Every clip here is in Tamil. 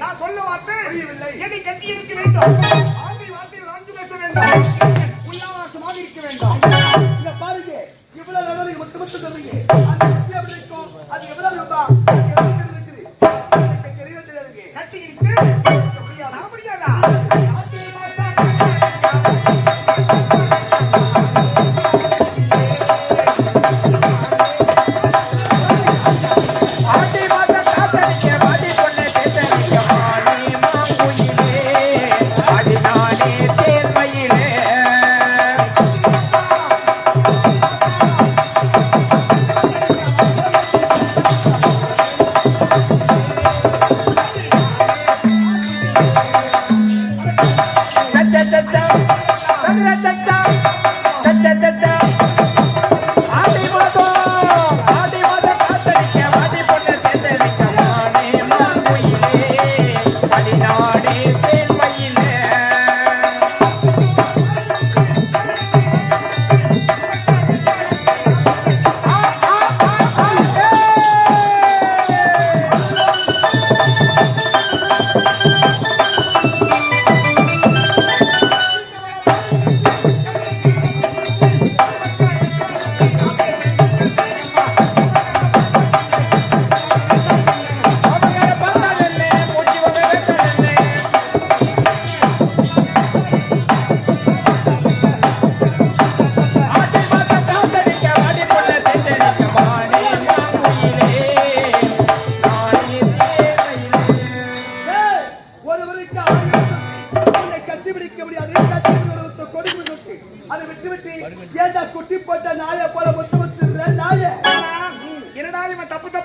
நான் சொல்ல வார்த்தை. என்னை கட்டி வேண்டும் முடியாதா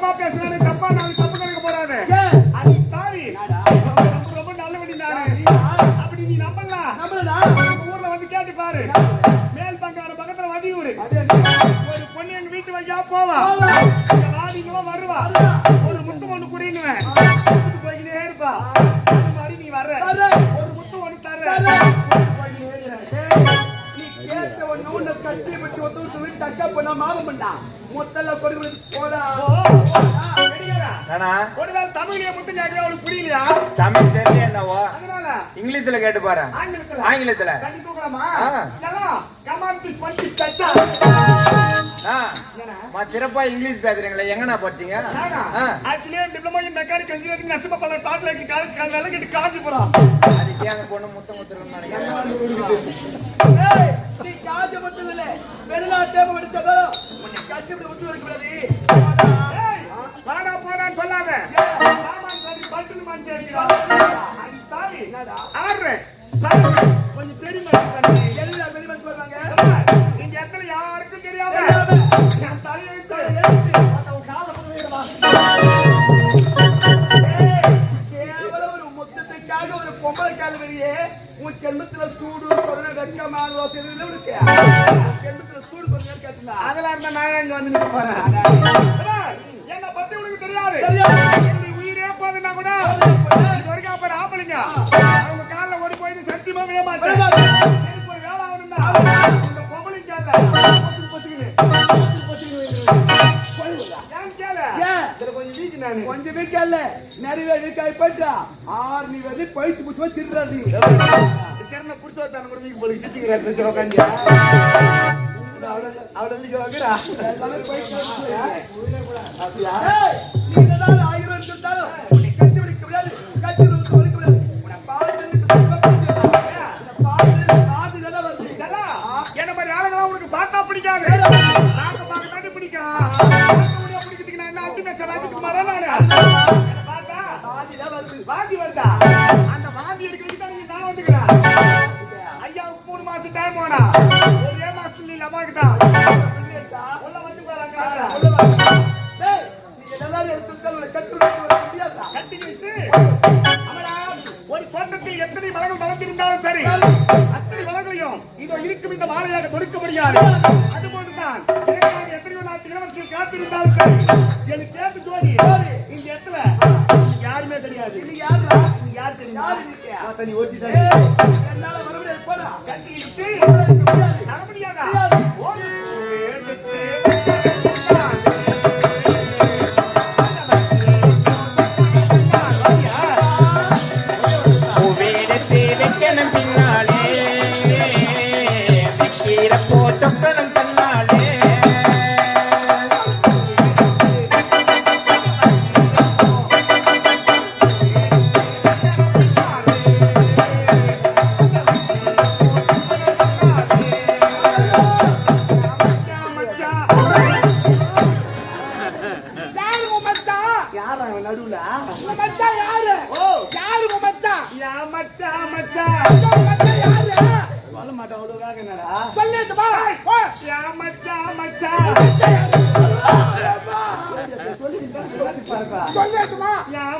தப்பு தப்பா பேசுறானே தப்பா நான் தப்பு கணக்கு போறானே ஏன் அது என்னடா? ரொம்ப ரொம்ப நல்லபடி நானு? அப்படி நீ நம்பலாம் நம்ம ஊர்ல வந்து கேட்டு பாரு. மேல் பங்கார பக்கத்துல வதியூர்? ஒரு பொண்ணு எங்க வீட்டு வழியா போவா. வாடிங்கவா வருவா. ஒரு முத்து ஒண்ணு குறின்னுவேன் போய்க்கிட்டே இருப்பா. அது மாதிரி நீ வர்ற. ஒரு முத்து ஒண்ணு. ஏய், நீ கேட்ட ஒண்ணு உன்னை கட்டி பிடிச்சு ஒத்து விட்டு அக்கா பொண்ணா மாமன் பண்ணா. மொத்தல கொடுமை போடா. ஒருவேளை தமிழ்லயே மட்டும் கேட்கவே அவளுக்கு புரியலையா? தமிழ் தெரியல என்னவோ? அதனால இங்கிலீஷ்ல கேட்டு பாரு. ஆங்கிலத்துல? ஆங்கிலத்துல. கட்டி தூக்கலாமா? ஆ. செல்லம் கமான் பிஸ் பஞ்சி தட்டா சிறப்பா இங்கிலீஷ் பேசுறீங்களே. எங்கண்ணா படிச்சீங்க? ஆ, actually diploma in mechanical engineering நெசப்ப பல டாட்ல காலேஜ் காலேஜ் கிட்ட காலேஜ் போறான் அதுக்கே அந்த பொண்ணு முத்த முத்துறன்னு நினைக்கிறேன் ஏய், நீ காஜ மட்டும் இல்ல வெளிநாட்டே படிச்சதோ பொம்பளை கால் வெளியே உன் ஜென்மத்துல சூடு சொரண வெக்கமான ரோசை எதுவும் உனக்கு? ஜென்மத்துல சூடு சொரண கேட்டுனா அதெல்லாம் இருந்தா நான் இங்க வந்து நிக்க போறேன்? என்ன பத்தி உனக்கு தெரியாது. தெரியாது. என்னுடைய உயிரே போகுதுன்னா கூட இது வரைக்கும் அப்ப ஆம்பளைங்க அவங்க கால்ல ஓடி போய் சத்தியமா விட மாட்டேன். எனக்கு ஒரு வேலை ஆகணும்னா இந்த பொம்பளைங்க கால்ல பொசுக்கு பொசுக்குன்னு, பொசுக்கு பொசுக்குன்னு வைக்கிறது. ஏன் கேளு? ஏன்? இதுல கொஞ்சம் வீக்கு நானு. கொஞ்சம் வீக் ஆகி போயிட்டா ஆறு நீ வரி பயிற்சி முடிச்சு திருடா நீ சிறந்த புடிச்சு வைத்தான ஒரு வீக்கு போல சிரிச்சுக்கிறேன் கொஞ்சம் உட்காந்து. அவளை. அப்படியா? ஆயிரம் இருந்தாலும் வருது வாந்தி வருதா அந்த வாந்தி எடுக்கிறதுக்கு தான் நீங்க நான் வந்துக்கிறேன். ஐயா மூணு மாசம் டைம் ஆனா. ஒரே மாசத்துல இல்ல அம்மாக்கிட்டா உள்ள வந்து போறாங்க உள்ள ஒரு தோட்டத்தில் எத்தனை மரங்கள் வளர்ந்திருந்தாலும் சரி அத்தனை மரங்களையும் இதோ இருக்கும் இந்த வாழையாக கொடுக்க முடியாது. தண்ணி ஓட்டி தண்ணி மாட்டோம் அவ்வளவுக்காக என்னடா சொல்லு மச்சா மச்சா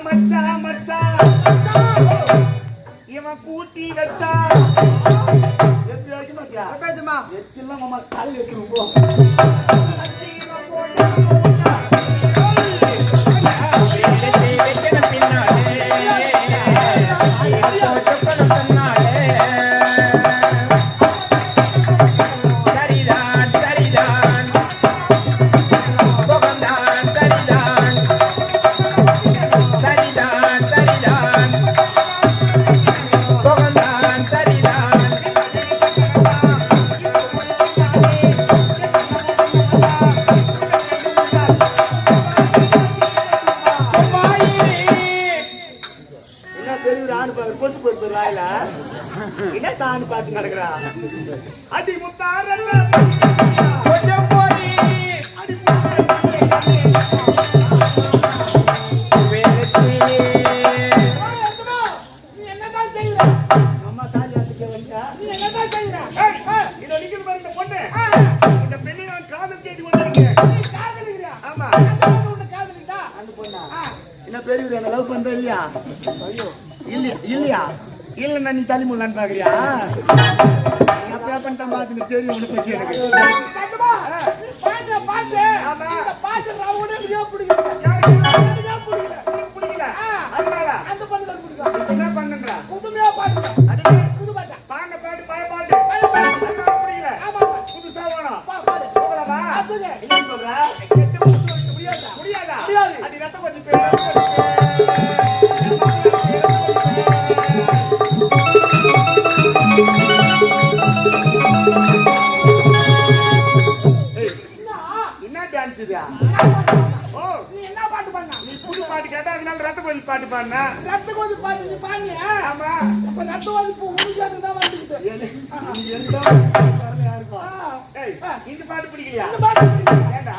மச்சா மச்சா இவன் கூட்டி வச்சா எப்படி வைக்கணும் எல்லாம் மாமா கால் வச்சிருப்போம் அடி முத்தார என்ன பெரியவர் என்ன லவ் பண்ற இல்லையா இல்லையா இல்லையா இல்லைண்ணா நீ தள்ளி முடலான்னு பாக்குறியா அப்படியா பண்ணிட்டா பாத்து தெரியும் உனக்கு பாத்து பாத்து பாத்து பிடிக்கல பிடிக்கல அதனால அந்த பண்ண பிடிக்கல ஓ நீ என்ன பாட்டு பாடுனா நீ புது பாட்டு கேட்டா அதனால ரத்த கோதி பாட்டு பாடினா ரத்த கோதி பாட்டு நீ பாடினியா ஆமா அப்ப ரத்த கோதி பூ உங்களுக்கு தான் வந்துக்கிட்டு இந்த பாட்டு பிடிக்கலையா இந்த பாட்டு பிடிக்கலையா ஏண்டா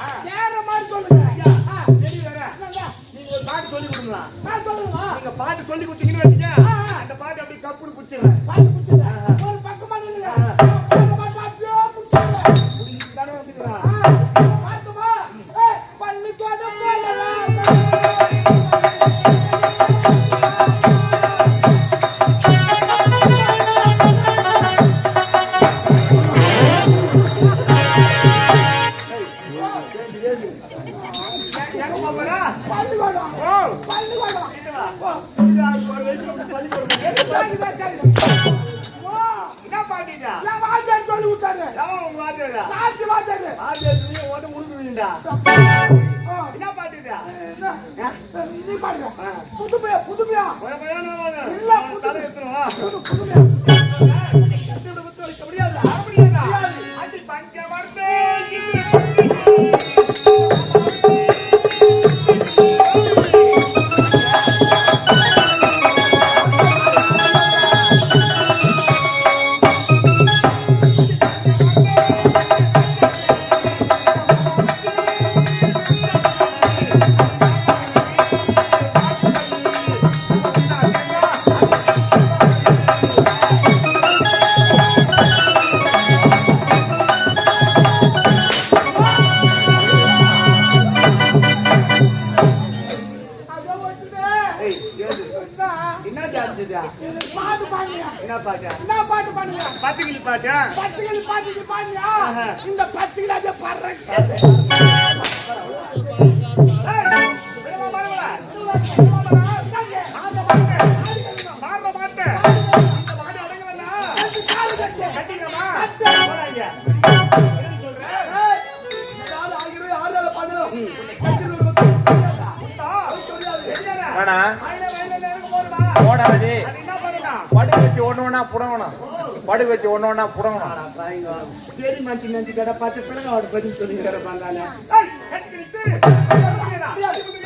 கொடுத்தாரு. உங்க வாத்தியாரு? சாட்சி வாத்தியாரு. வாத்தியார் சொல்லி ஓட்ட என்ன பாட்டுடா நீ பாடுங்க புதுமையா புதுமையா? இல்ல புதுமையா. புதுமையா. வாயில வாயில நேரம் போடுமா? ஓடாதே அது என்ன பண்ணணும்? படுக்க வச்சு ஒண்ணு ஒண்ணா புடங்கணும் படுக்க வச்சு ஒண்ணு ஒண்ணா புடங்கணும் பெரிய மனுஷன் நினைச்சு கேட்டா பச்சை பிள்ளைங்க அவட பதில் சொல்லி கட்டிக்கிட்டு.